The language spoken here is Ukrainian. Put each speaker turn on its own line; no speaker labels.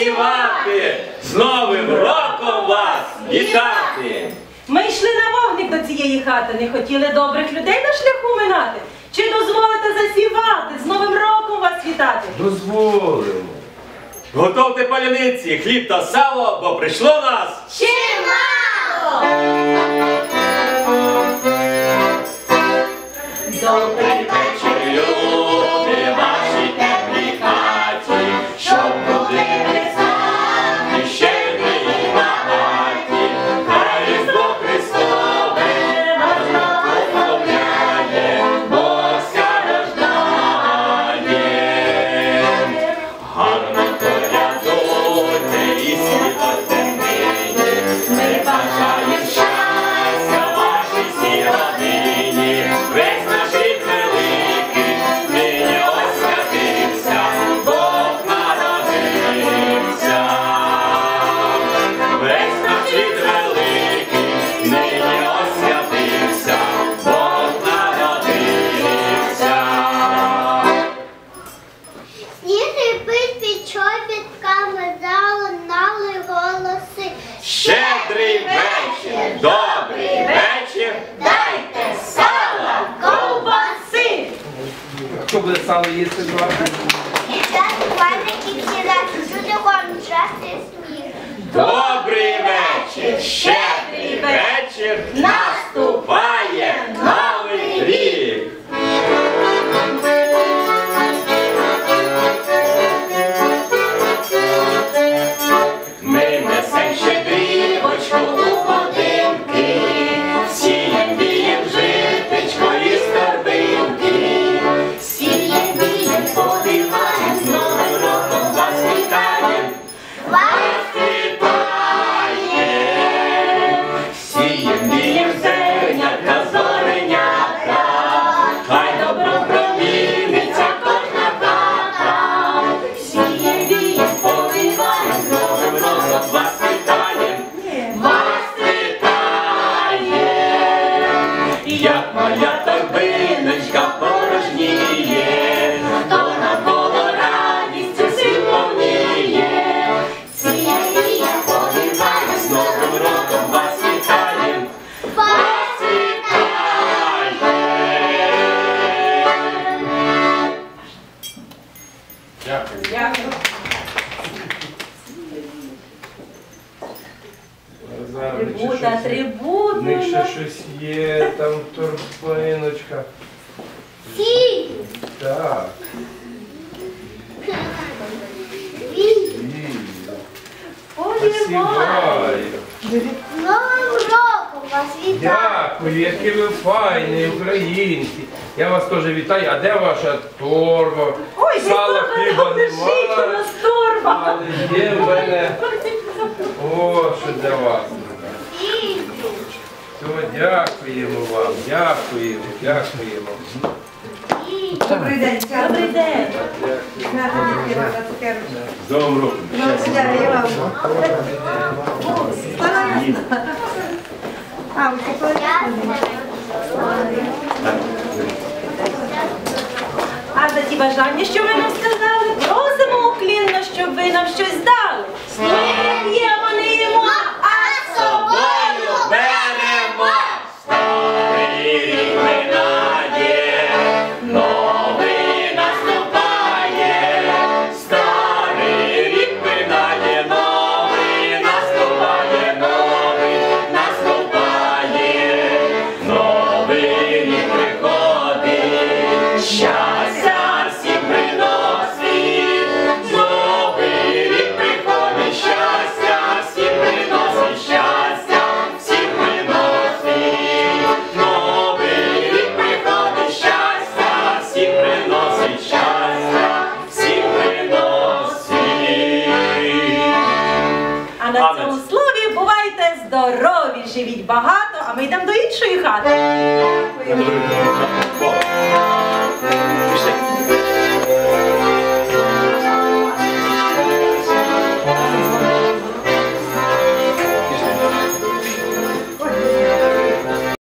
засівати, з Новим роком вас вітати.
Ми йшли на вогник до цієї хати, не хотіли добрих людей на шляху минати. Чи дозволите засівати, з Новим роком вас вітати?
Дозволимо.
Готовте паляниці, хліб та сало, бо прийшло нас. Добрий вечір, Щедрий вечір, добрий вечір, дайте сала, ковбаси.
Хто буде сало їсти
торбиночка порожніє, то навколо радістю всім повніє. Сіє, повіває, з новим роком вас вітаєм. Вас вітає.
Дякую.
Дякую.
Зараз чи
Трибута,
щось-
трибута.
В них ще щось є, там торбиночка.
Сій!
Так.
Новим роком вас вітає.
Дякую, які ви файні, українці. Я вас теж вітаю. А де ваша торба?
Ой,
Сала хліба
лежить у
немає.
нас торба.
Але є в мене. О, що для вас. Дякуємо вам, дякуємо, дякуємо.
Добрий день,
Добрий день.
Вам. А?
А за ті бажання, що ви нам здорові, живіть багато, а ми йдемо до іншої хати. Дякую.